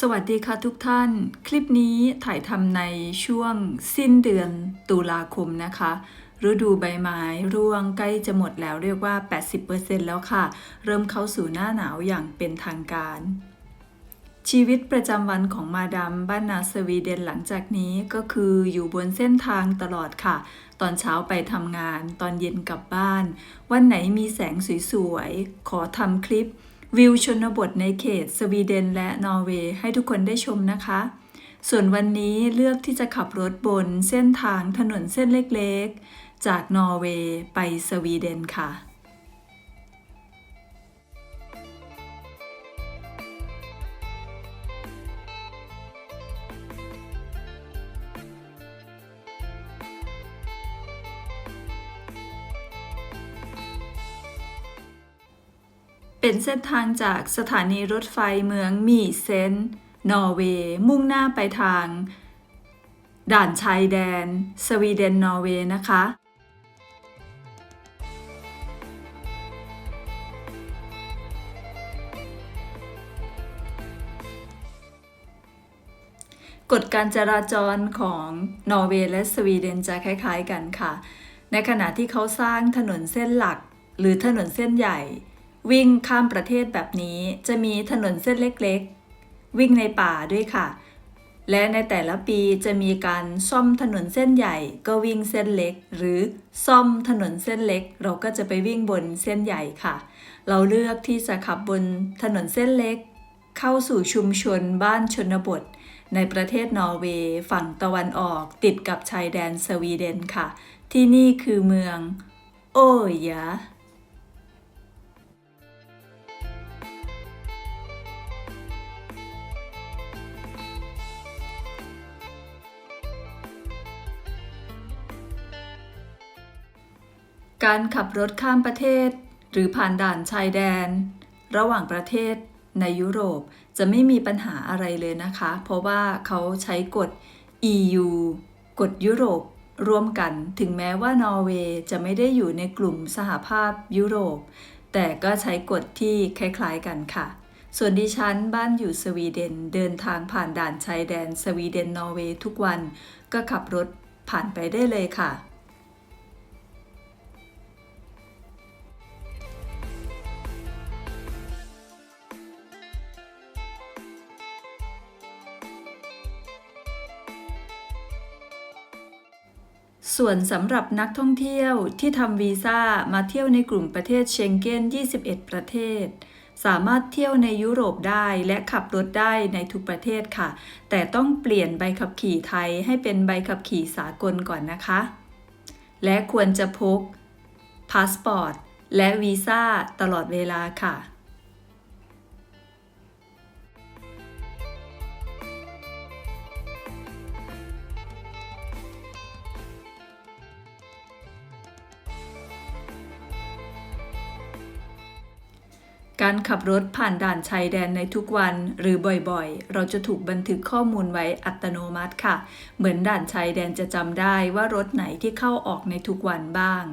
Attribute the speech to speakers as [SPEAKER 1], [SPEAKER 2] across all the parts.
[SPEAKER 1] สวัสดีค่ะทุกท่าน คลิปนี้ถ่ายทำในช่วงสิ้นเดือนตุลาคมนะคะ ฤดูใบไม้ร่วงใกล้จะหมดแล้วเรียกว่า 80%แล้วค่ะ เริ่มเข้าสู่หน้าหนาวอย่างเป็นทางการ ชีวิตประจำวันของมาดามบ้านนาสวีเดนหลังจากนี้ก็คืออยู่บนเส้นทางตลอดค่ะ ตอนเช้าไปทำงาน ตอนเย็นกลับบ้าน วันไหนมีแสงสวยๆ ขอทำคลิป วิวชนบทในเขตสวีเดนและนอร์เวย์ให้ทุกคนได้ชมนะคะ ส่วนวันนี้เลือกที่จะขับรถบนเส้นทางถนนเส้นเล็กๆ จากนอร์เวย์ไปสวีเดนค่ะ เป็นเส้นทางจากสถานีรถไฟเมืองมีเซนนอร์เวย์ มุ่งหน้าไปทาง ด่านชายแดน สวีเดนนอร์เวย์นะคะ กฎการจราจรของนอร์เวย์และสวีเดนจะคล้าย ๆ กันค่ะ ในขณะที่เขาสร้างถนนเส้นหลักหรือถนนเส้นใหญ่ วิ่งข้ามประเทศแบบนี้จะมีถนนเส้นเล็กๆ วิ่งในป่าด้วยค่ะ และในแต่ละปีจะมีการซ่อมถนนเส้นใหญ่ ก็วิ่งเส้นเล็ก หรือซ่อมถนนเส้นเล็ก เราก็จะไปวิ่งบนเส้นใหญ่ค่ะ เราเลือกที่จะขับบนถนนเส้นเล็ก เข้าสู่ชุมชนบ้านชนบท ในประเทศนอร์เวย์ฝั่งตะวันออกติดกับชายแดนสวีเดนค่ะ ที่นี่คือเมืองโอ้ยยะ การขับรถข้ามประเทศ หรือผ่านด่านชายแดน ระหว่างประเทศในยุโรปจะไม่มีปัญหาอะไรเลยนะคะ เพราะว่าเขาใช้กฎ EU กฎยุโรปร่วมกัน ถึงแม้ว่านอร์เวย์จะไม่ได้อยู่ในกลุ่มสหภาพยุโรป แต่ก็ใช้กฎที่คล้ายๆกันค่ะ ส่วนดิฉันบ้านอยู่สวีเดนเดินทางผ่านด่านชายแดนสวีเดนนอร์เวย์ทุกวัน ก็ขับรถผ่านไปได้เลยค่ะ ส่วนสำหรับนักท่องเที่ยวที่ทำวีซ่ามาเที่ยวในกลุ่มประเทศเชงเก้น 21 ประเทศ สามารถเที่ยวในยุโรปได้และขับรถได้ในทุกประเทศค่ะ แต่ต้องเปลี่ยนใบขับขี่ไทยให้เป็นใบขับขี่สากลก่อนนะคะ และควรจะพกพาสปอร์ตและวีซ่าตลอดเวลาค่ะ การขับรถผ่านด่านชายแดนในทุกวันหรือบ่อยๆ เราจะถูกบันทึกข้อมูลไว้อัตโนมัติค่ะ เหมือนด่านชายแดนจะจำได้ว่ารถไหนที่เข้าออกในทุกวันบ้าง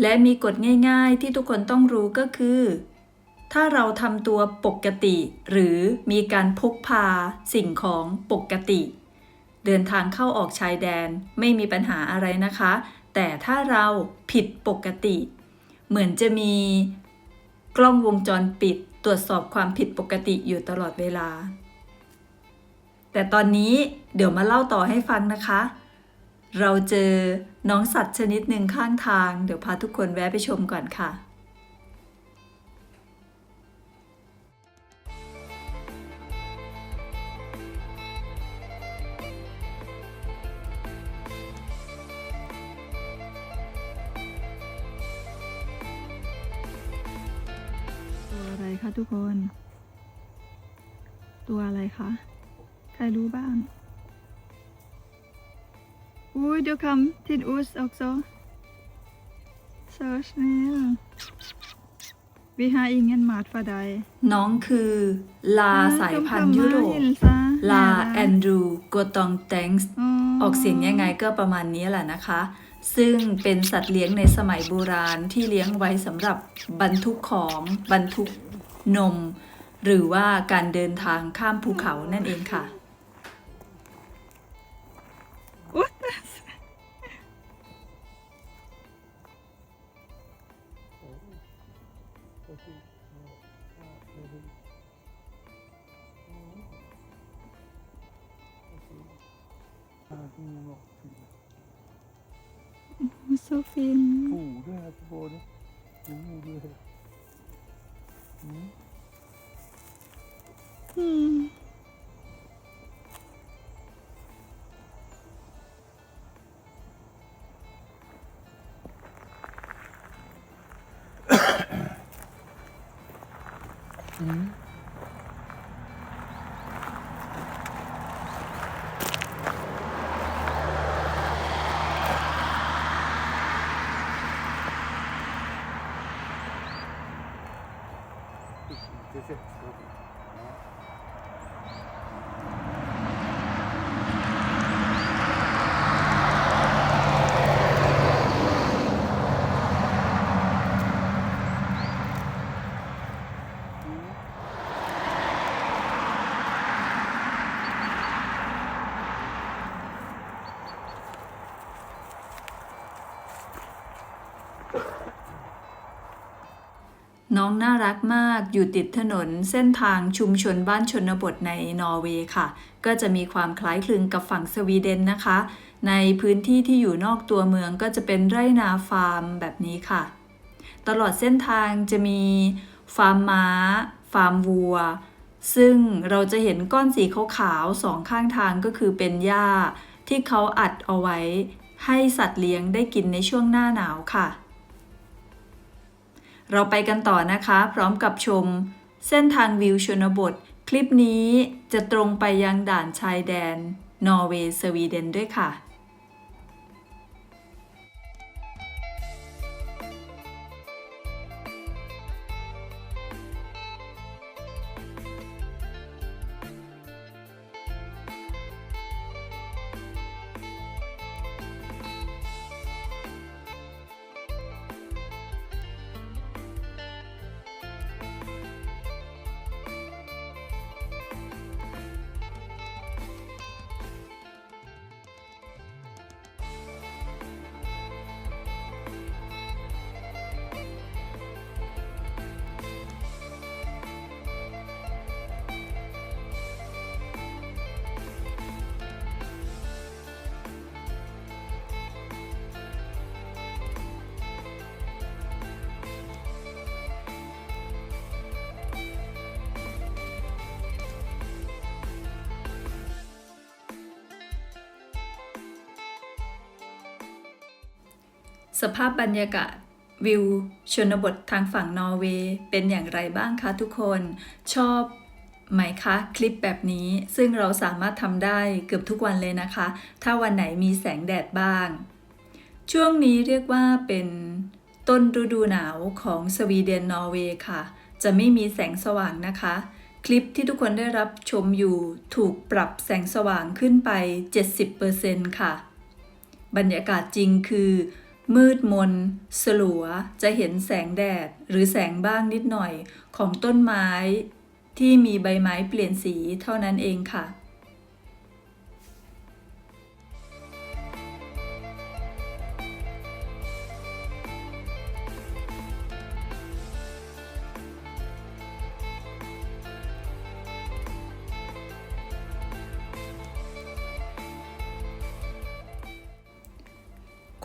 [SPEAKER 1] และมีกฎง่ายๆที่ทุกคนต้องรู้ก็คือ ถ้าเราทำตัวปกติ หรือมีการพกพาสิ่งของปกติ เดินทางเข้าออกชายแดนไม่มีปัญหาอะไรนะคะ แต่ถ้าเราผิดปกติ เหมือนจะมีกล้องวงจรปิดตรวจสอบความผิดปกติอยู่ตลอดเวลา แต่ตอนนี้เดี๋ยวมาเล่าต่อให้ฟังนะคะ เราเจอ น้องสัตว์ชนิดหนึ่งข้างทาง เดี๋ยวพาทุกคนแวะไปชมก่อนค่ะตัวอะไรคะทุกคน ตัวอะไรคะ ใครรู้บ้าง Oj, du kom till oss också. Så snäll.
[SPEAKER 2] Vi har ingen mat för dig.
[SPEAKER 1] น้องคือลา
[SPEAKER 2] Ah,
[SPEAKER 1] สาย
[SPEAKER 2] de
[SPEAKER 1] พันธุ์
[SPEAKER 2] kommer
[SPEAKER 1] ยุโรป
[SPEAKER 2] hälsa
[SPEAKER 1] ลา
[SPEAKER 2] nära.
[SPEAKER 1] แอนดรูโกตองแตงส์
[SPEAKER 2] Åh.
[SPEAKER 1] ออกเสียงยังไงก็ประมาณนี้แหละนะคะ ซึ่งเป็นสัตว์เลี้ยงในสมัยโบราณที่เลี้ยงไว้สำหรับบรรทุกของบรรทุกนม หรือว่าการเดินทางข้ามภูเขานั่นเองค่ะ
[SPEAKER 2] Så fin.
[SPEAKER 3] ปูด้วยครับพี่โบนี่ปูด้วยอืม
[SPEAKER 2] Mm.
[SPEAKER 3] เจ๊เจ๊
[SPEAKER 1] น้องน่ารักมากอยู่ติดถนนเส้นทางชุมชนบ้านชนบทในนอร์เวย์ค่ะ ก็จะมีความคล้ายคลึงกับฝั่งสวีเดนนะคะ ในพื้นที่ที่อยู่นอกตัวเมืองก็จะเป็นไร่นาฟาร์มแบบนี้ค่ะ ตลอดเส้นทางจะมีฟาร์มม้า ฟาร์มวัว ซึ่งเราจะเห็นก้อนสีขาวๆสองข้างทางก็คือเป็นหญ้าที่เขาอัดเอาไว้ให้สัตว์เลี้ยงได้กินในช่วงหน้าหนาวค่ะ เราไปกันต่อนะคะ พร้อมกับชม เส้นทางวิวชนบท คลิปนี้จะตรงไปยังด่านชายแดน นอร์เวย์สวีเดนด้วยค่ะ สภาพบรรยากาศวิวชนบททางฝั่งนอร์เวย์เป็นอย่างไรบ้างคะทุกคนชอบไหมคะคลิปแบบนี้ซึ่งเราสามารถทำได้เกือบทุกวันเลยนะคะ ถ้าวันไหนมีแสงแดดบ้าง ช่วงนี้เรียกว่าเป็นต้นฤดูหนาวของสวีเดนนอร์เวย์ค่ะ จะไม่มีแสงสว่างนะคะ คลิปที่ทุกคนได้รับชมอยู่ถูกปรับแสงสว่างขึ้นไป 70%ค่ะ บรรยากาศจริงคือ มืดมน สลัว จะเห็นแสงแดดหรือแสงบ้างนิดหน่อยของต้นไม้ ที่มีใบไม้เปลี่ยนสีเท่านั้นเองค่ะ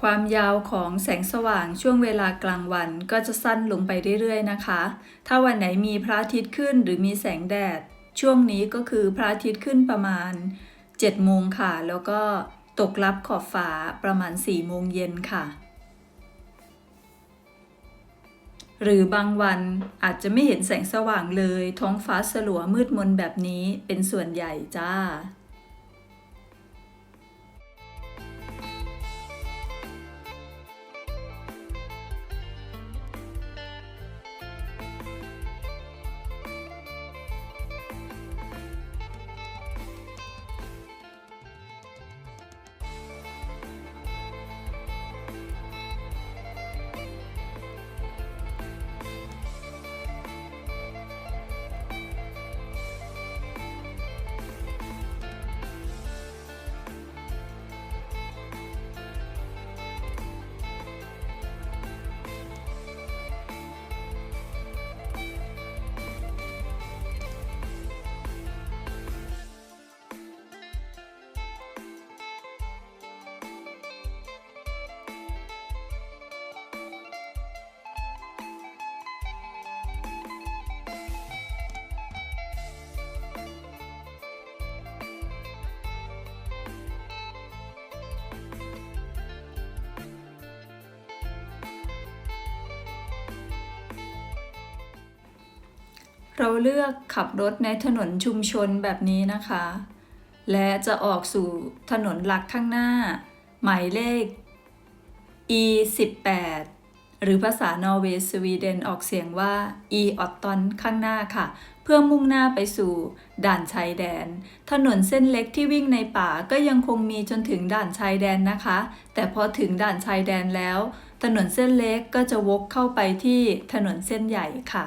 [SPEAKER 1] ความยาวของแสงสว่างช่วงเวลากลางวันก็จะสั้นลงไปเรื่อยๆนะคะ ถ้าวันไหนมีพระอาทิตย์ขึ้นหรือมีแสงแดด ช่วงนี้ก็คือพระอาทิตย์ขึ้นประมาณ7โมงค่ะ แล้วก็ตกลับขอบฟ้าประมาณ4โมงเย็นค่ะ หรือบางวันอาจจะไม่เห็นแสงสว่างเลย ท้องฟ้าสลัวมืดมนแบบนี้เป็นส่วนใหญ่จ้า เราเลือกขับรถในถนนชุมชนแบบนี้นะคะ และจะออกสู่ถนนหลักข้างหน้า หมายเลข e 18หรือภาษานอร์เวย์สวีเดนออกเสียงว่า e ออตตอนข้างหน้าค่ะ เพื่อมุ่งหน้าไปสู่ด่านชายแดน ถนนเส้นเล็กที่วิ่งในป่าก็ยังคงมีจนถึงด่านชายแดนนะคะ แต่พอถึงด่านชายแดนแล้ว ถนนเส้นเล็กก็จะวกเข้าไปที่ถนนเส้นใหญ่ค่ะ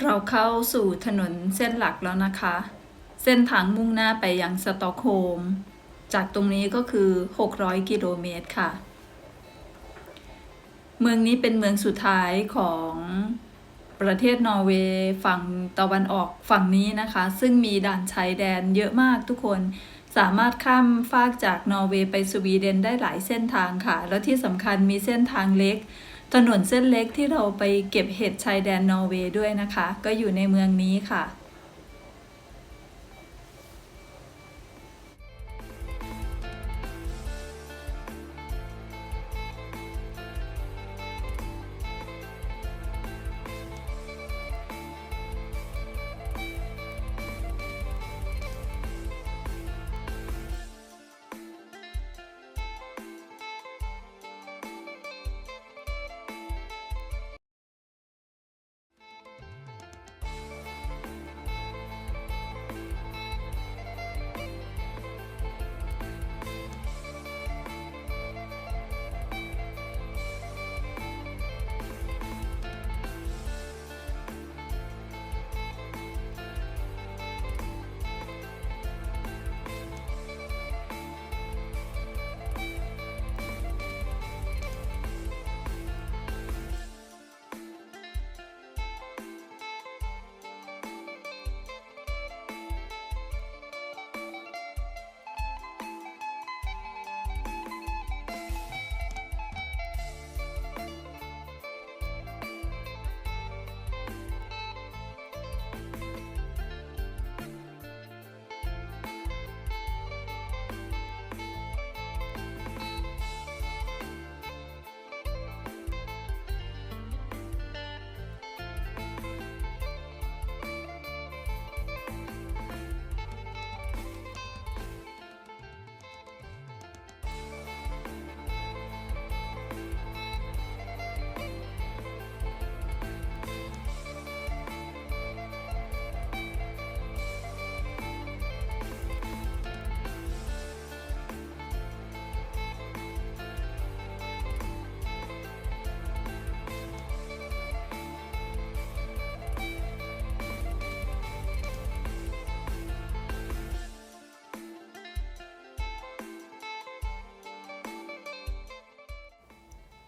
[SPEAKER 1] เราเข้าสู่ถนนเส้นหลักแล้วนะคะ เส้นทางมุ่งหน้าไปยังสตอกโฮล์มจากตรงนี้ก็คือ 600 กิโลเมตรค่ะ เมืองนี้เป็นเมืองสุดท้ายของประเทศนอร์เวย์ฝั่งตะวันออกฝั่งนี้นะคะ ซึ่งมีด่านชายแดนเยอะมากทุกคนสามารถข้ามฟากจากนอร์เวย์ไปสวีเดนได้หลายเส้นทางค่ะ แล้วที่สำคัญมีเส้นทางเล็ก ถนนเส้นเล็กที่เราไปเก็บเห็ดชายแดนนอร์เวย์ด้วยนะคะ ก็อยู่ในเมืองนี้ค่ะ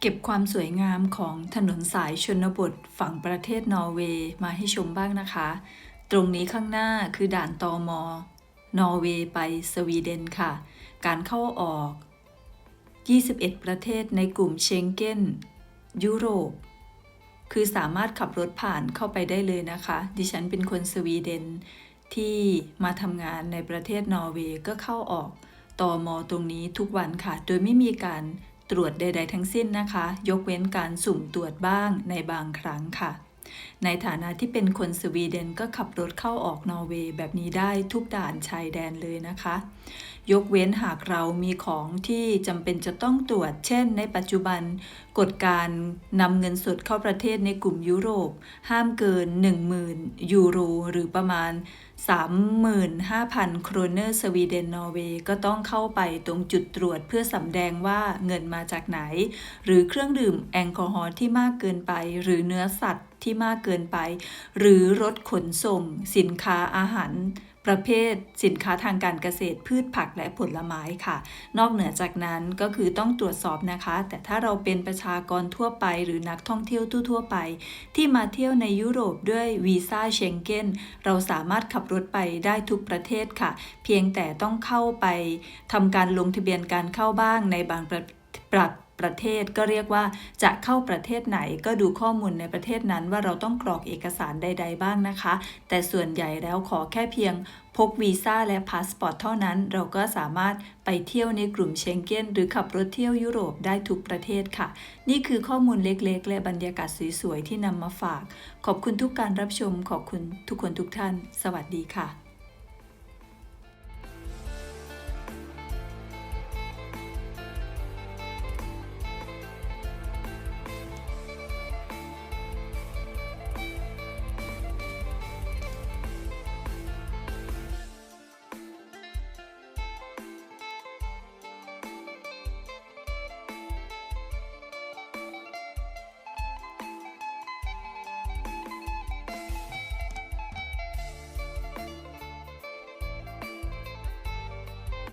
[SPEAKER 1] เก็บความสวยงามของถนนสายชนบทฝั่งประเทศนอร์เวย์มาให้ชมบ้างนะคะ ตรงนี้ข้างหน้าคือด่านตอมอนอร์เวย์ไปสวีเดนค่ะ การเข้าออก 21 ประเทศในกลุ่มเชงเก้น ยุโรป คือสามารถขับรถผ่านเข้าไปได้เลยนะคะ ดิฉันเป็นคนสวีเดนที่มาทำงานในประเทศนอร์เวย์ก็เข้าออกตอมอตรงนี้ทุกวันค่ะ โดยไม่มีการ ตรวจใด ๆ ทั้งสิ้นนะคะ ยกเว้นการสุ่มตรวจบ้างในบางครั้งค่ะ ในฐานะที่เป็นคนสวีเดนก็ขับรถเข้าออกนอร์เวย์แบบนี้ได้ทุกด่านชายแดนเลยนะคะ ยกเว้นหากเรามีของที่จำเป็นจะต้องตรวจ เช่น ในปัจจุบันกฎการนำเงินสดเข้าประเทศในกลุ่มยุโรป ห้ามเกิน 10,000 ยูโร หรือประมาณ 35,000 โครเนอร์สวีเดนนอร์เวย์ก็ต้องเข้าไปตรงจุดตรวจเพื่อสำแดงว่าเงินมาจากไหน หรือเครื่องดื่มแอลกอฮอล์ที่มากเกินไป หรือเนื้อสัตว์ ที่มากเกินไป หรือรถขนส่ง สินค้าอาหาร ประเภท สินค้าทางการเกษตร พืชผักและผลไม้ค่ะ นอกเหนือจากนั้นก็คือต้องตรวจสอบนะคะ แต่ถ้าเราเป็นประชากรทั่วไป หรือนักท่องเที่ยวทั่วไป ที่มาเที่ยวในยุโรปด้วยวีซ่าเชงเก้นเราสามารถขับรถไปได้ทุกประเทศค่ะ เพียงแต่ต้องเข้าไปทำการลงทะเบียนการเข้าบ้างในบางประประ ประเทศก็เรียกว่าจะเข้าประเทศไหนก็ดูข้อมูลในประเทศนั้นว่าเราต้องกรอกเอกสารใด ๆ บ้างนะคะ แต่ส่วนใหญ่แล้วขอแค่เพียงพกวีซ่าและพาสปอร์ตเท่านั้น เราก็สามารถไปเที่ยวในกลุ่มเชงเก้น หรือขับรถเที่ยวยุโรปได้ทุกประเทศค่ะ นี่คือข้อมูลเล็กๆ และบรรยากาศสวยๆ ที่นำมาฝาก ขอบคุณทุกการรับชมขอบคุณทุกคนทุกท่าน สวัสดีค่ะ